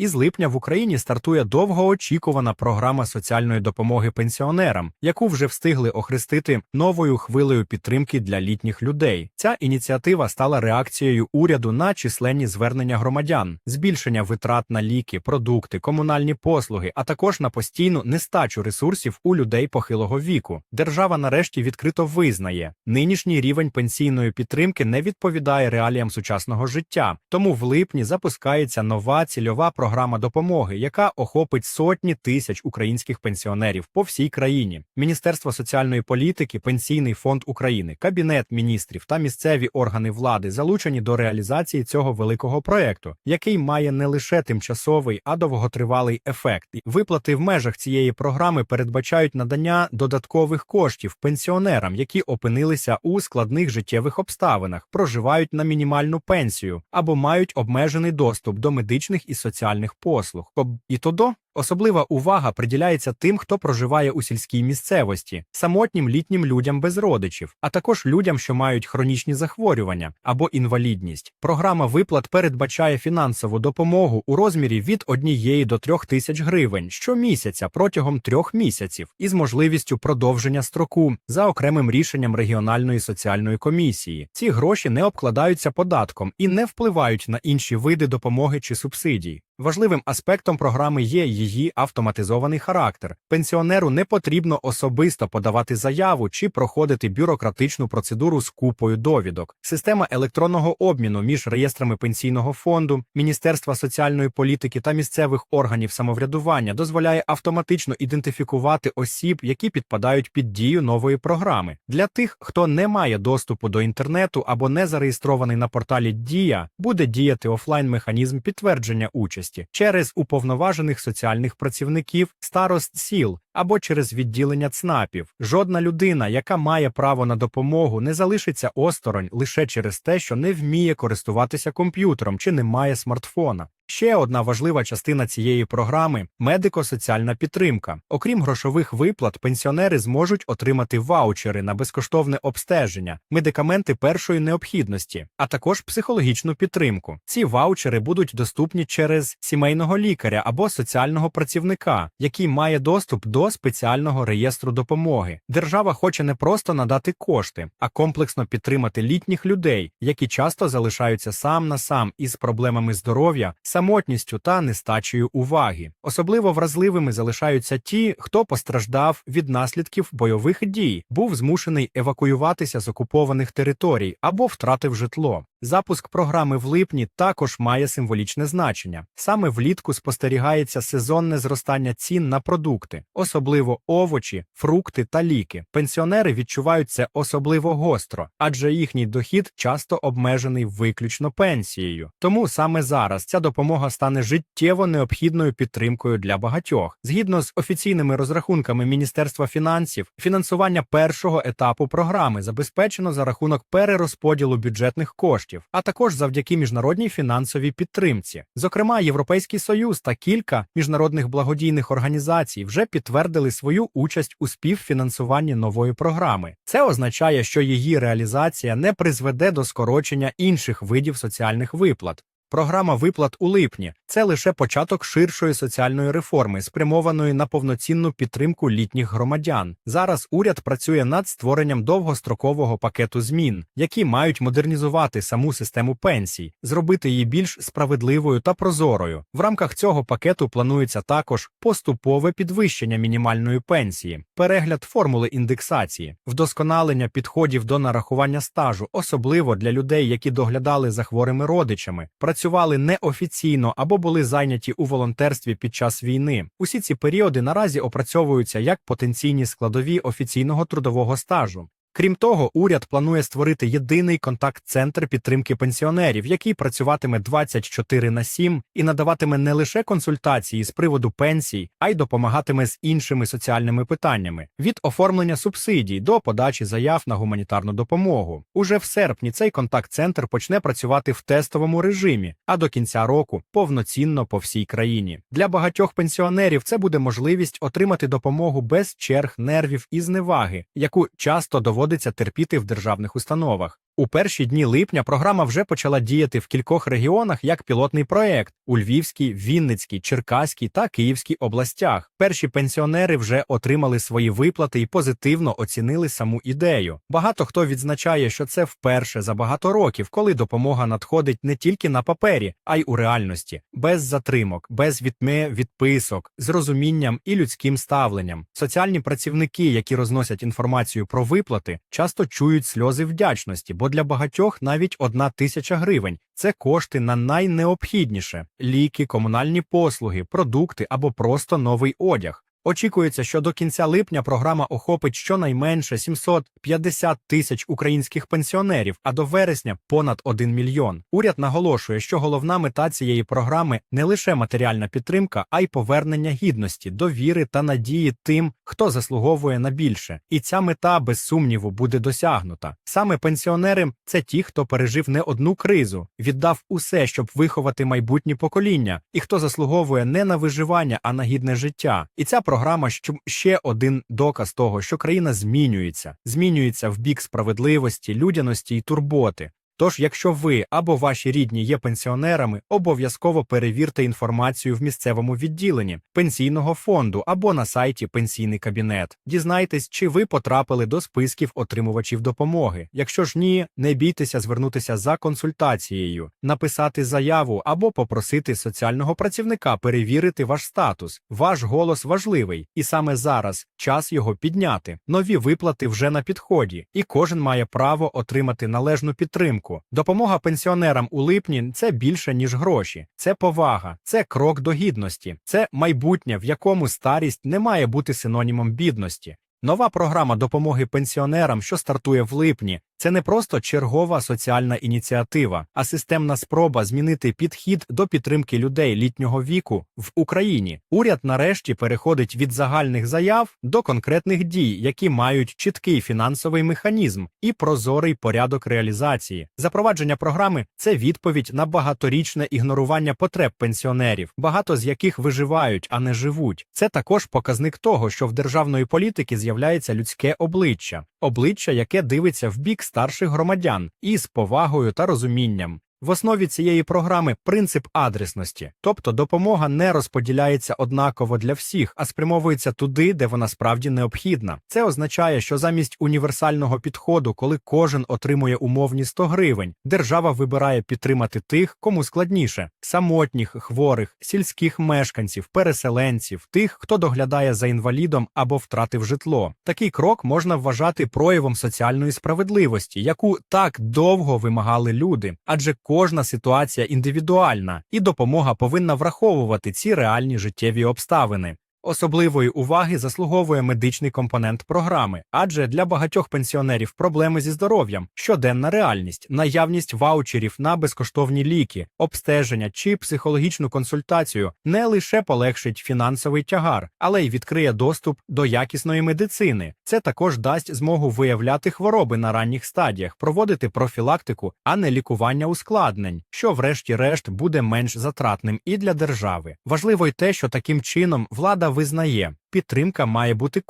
Із липня в Україні стартує довгоочікувана програма соціальної допомоги пенсіонерам, яку вже встигли охрестити новою хвилею підтримки для літніх людей. Ця ініціатива стала реакцією уряду на численні звернення громадян, збільшення витрат на ліки, продукти, комунальні послуги, а також на постійну нестачу ресурсів у людей похилого віку. Держава нарешті відкрито визнає, нинішній рівень пенсійної підтримки не відповідає реаліям сучасного життя. Тому в липні запускається нова цільова програма допомоги, яка охопить сотні тисяч українських пенсіонерів по всій країні. Міністерство соціальної політики, Пенсійний фонд України, Кабінет міністрів та місцеві органи влади залучені до реалізації цього великого проекту, який має не лише тимчасовий, а довготривалий ефект. Виплати в межах цієї програми передбачають надання додаткових коштів пенсіонерам, які опинилися у складних життєвих обставинах, проживають на мінімальну пенсію або мають обмежений доступ до медичних і соціальних послуг. Об- І тодо Особлива увага приділяється тим, хто проживає у сільській місцевості, самотнім літнім людям без родичів, а також людям, що мають хронічні захворювання або інвалідність. Програма виплат передбачає фінансову допомогу у розмірі від 1 до 3 тисяч гривень щомісяця протягом трьох місяців із можливістю продовження строку за окремим рішенням регіональної соціальної комісії. Ці гроші не обкладаються податком і не впливають на інші види допомоги чи субсидій. Важливим аспектом програми є її автоматизований характер. Пенсіонеру не потрібно особисто подавати заяву чи проходити бюрократичну процедуру з купою довідок. Система електронного обміну між реєстрами пенсійного фонду, Міністерства соціальної політики та місцевих органів самоврядування дозволяє автоматично ідентифікувати осіб, які підпадають під дію нової програми. Для тих, хто не має доступу до інтернету або не зареєстрований на порталі Дія, буде діяти офлайн-механізм підтвердження участі через уповноважених соціальних працівників, старост сіл або через відділення ЦНАПів. Жодна людина, яка має право на допомогу, не залишиться осторонь лише через те, що не вміє користуватися комп'ютером чи не має смартфона. Ще одна важлива частина цієї програми медико-соціальна підтримка. Окрім грошових виплат, пенсіонери зможуть отримати ваучери на безкоштовне обстеження, медикаменти першої необхідності, а також психологічну підтримку. Ці ваучери будуть доступні через сімейного лікаря або соціального працівника, який має доступ до спеціального реєстру допомоги. Держава хоче не просто надати кошти, а комплексно підтримати літніх людей, які часто залишаються сам на сам із проблемами здоров'я, самотністю та нестачею уваги. Особливо вразливими залишаються ті, хто постраждав від наслідків бойових дій, був змушений евакуюватися з окупованих територій або втратив житло. Запуск програми в липні також має символічне значення. Саме влітку спостерігається сезонне зростання цін на продукти, особливо овочі, фрукти та ліки. Пенсіонери відчувають це особливо гостро, адже їхній дохід часто обмежений виключно пенсією. Тому саме зараз ця допомога стане життєво необхідною підтримкою для багатьох. Згідно з офіційними розрахунками Міністерства фінансів, фінансування першого етапу програми забезпечено за рахунок перерозподілу бюджетних коштів а також завдяки міжнародній фінансовій підтримці. Зокрема, Європейський Союз та кілька міжнародних благодійних організацій вже підтвердили свою участь у співфінансуванні нової програми. Це означає, що її реалізація не призведе до скорочення інших видів соціальних виплат. Програма виплат у липні це лише початок ширшої соціальної реформи, спрямованої на повноцінну підтримку літніх громадян. Зараз уряд працює над створенням довгострокового пакету змін, які мають модернізувати саму систему пенсій, зробити її більш справедливою та прозорою. В рамках цього пакету планується також поступове підвищення мінімальної пенсії, перегляд формули індексації, вдосконалення підходів до нарахування стажу, особливо для людей, які доглядали за хворими родичами працювали неофіційно або були зайняті у волонтерстві під час війни. Усі ці періоди наразі опрацьовуються як потенційні складові офіційного трудового стажу. Крім того, уряд планує створити єдиний контакт-центр підтримки пенсіонерів, який працюватиме 24 на 7 і надаватиме не лише консультації з приводу пенсій, а й допомагатиме з іншими соціальними питаннями від оформлення субсидій до подачі заяв на гуманітарну допомогу. Уже в серпні цей контакт-центр почне працювати в тестовому режимі, а до кінця року повноцінно по всій країні. Для багатьох пенсіонерів це буде можливість отримати допомогу без черг, нервів і зневаги, яку часто доводиться терпіти в державних установах. У перші дні липня програма вже почала діяти в кількох регіонах як пілотний проект у Львівській, Вінницькій, Черкаській та Київській областях. Перші пенсіонери вже отримали свої виплати і позитивно оцінили саму ідею. Багато хто відзначає, що це вперше за багато років, коли допомога надходить не тільки на папері, а й у реальності, без затримок, без відме відписок, з розумінням і людським ставленням. Соціальні працівники, які розносять інформацію про виплати, часто чують сльози вдячності, бо для багатьох навіть одна тисяча гривень це кошти на найнеобхідніше: ліки, комунальні послуги, продукти або просто новий одяг. Очікується, що до кінця липня програма охопить щонайменше 750 тисяч українських пенсіонерів, а до вересня понад 1 мільйон. Уряд наголошує, що головна мета цієї програми не лише матеріальна підтримка, а й повернення гідності, довіри та надії тим, хто заслуговує на більше. І ця мета без сумніву буде досягнута. Саме пенсіонери це ті, хто пережив не одну кризу, віддав усе, щоб виховати майбутні покоління, і хто заслуговує не на виживання, а на гідне життя. І ця програма ще один доказ того, що країна змінюється, змінюється в бік справедливості, людяності і турботи. Тож, якщо ви або ваші рідні є пенсіонерами, обов'язково перевірте інформацію в місцевому відділенні пенсійного фонду або на сайті Пенсійний кабінет. Дізнайтесь, чи ви потрапили до списків отримувачів допомоги. Якщо ж ні, не бійтеся звернутися за консультацією, написати заяву або попросити соціального працівника перевірити ваш статус. Ваш голос важливий, і саме зараз час його підняти. Нові виплати вже на підході, і кожен має право отримати належну підтримку. Допомога пенсіонерам у липні це більше ніж гроші, це повага, це крок до гідності, це майбутнє, в якому старість не має бути синонімом бідності. Нова програма допомоги пенсіонерам, що стартує в липні, це не просто чергова соціальна ініціатива, а системна спроба змінити підхід до підтримки людей літнього віку в Україні. Уряд нарешті переходить від загальних заяв до конкретних дій, які мають чіткий фінансовий механізм і прозорий порядок реалізації. Запровадження програми це відповідь на багаторічне ігнорування потреб пенсіонерів, багато з яких виживають, а не живуть. Це також показник того, що в державної політики з'являється людське обличчя, обличчя, яке дивиться в бік старших громадян із повагою та розумінням. В основі цієї програми принцип адресності, тобто допомога не розподіляється однаково для всіх, а спрямовується туди, де вона справді необхідна. Це означає, що замість універсального підходу, коли кожен отримує умовні 100 гривень, держава вибирає підтримати тих, кому складніше: самотніх, хворих, сільських мешканців, переселенців, тих, хто доглядає за інвалідом або втратив житло. Такий крок можна вважати проявом соціальної справедливості, яку так довго вимагали люди, адже кожна ситуація індивідуальна, і допомога повинна враховувати ці реальні життєві обставини. Особливої уваги заслуговує медичний компонент програми, адже для багатьох пенсіонерів проблеми зі здоров'ям, щоденна реальність, наявність ваучерів на безкоштовні ліки, обстеження чи психологічну консультацію не лише полегшить фінансовий тягар, але й відкриє доступ до якісної медицини. Це також дасть змогу виявляти хвороби на ранніх стадіях, проводити профілактику, а не лікування ускладнень, що, врешті-решт, буде менш затратним і для держави. Важливо й те, що таким чином влада визнає, підтримка має бути